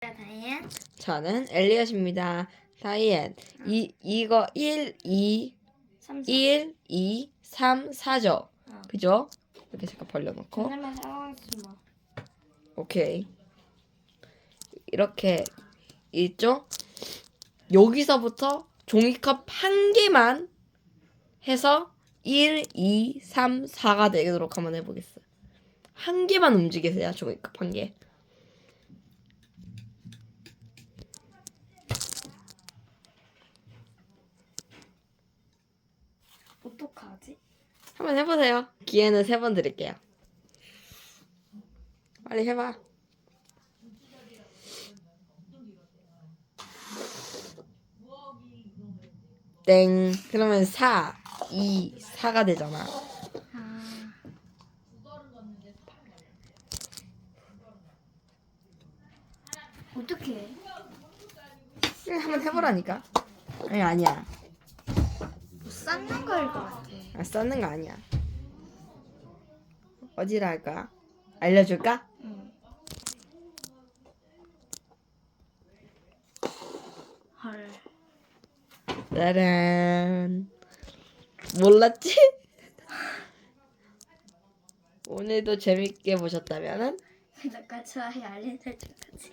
다이앤 저는 엘리엇입니다. 다이앤. 이 이거 1 2 3 1 2 3 4죠. 어. 그죠? 이렇게 잠깐 벌려 놓고 사용하겠습니다. 오케이. 이렇게 있죠? 여기서부터 종이컵 한 개만 해서 1, 2, 3, 4가 되도록 한번 해 보겠어요. 한 개만 움직이세요, 종이컵 한 개. 어떡하지? 한번 해보세요. 기회는 세 번 드릴게요. 빨리 해봐. 땡. 그러면 4, 2, 4가 되잖아. 아. 어떻게? 그래, 한번 해보라니까. 아니, 아니야. 뭐 쌓는 거일 것 같아. 아, 쌓는 거 아니야. 어디로 할까? 알려줄까? 응. 헐. 짜란. 몰랐지? 오늘도 재밌게 보셨다면은 구독과 좋아요 알림 설정까지.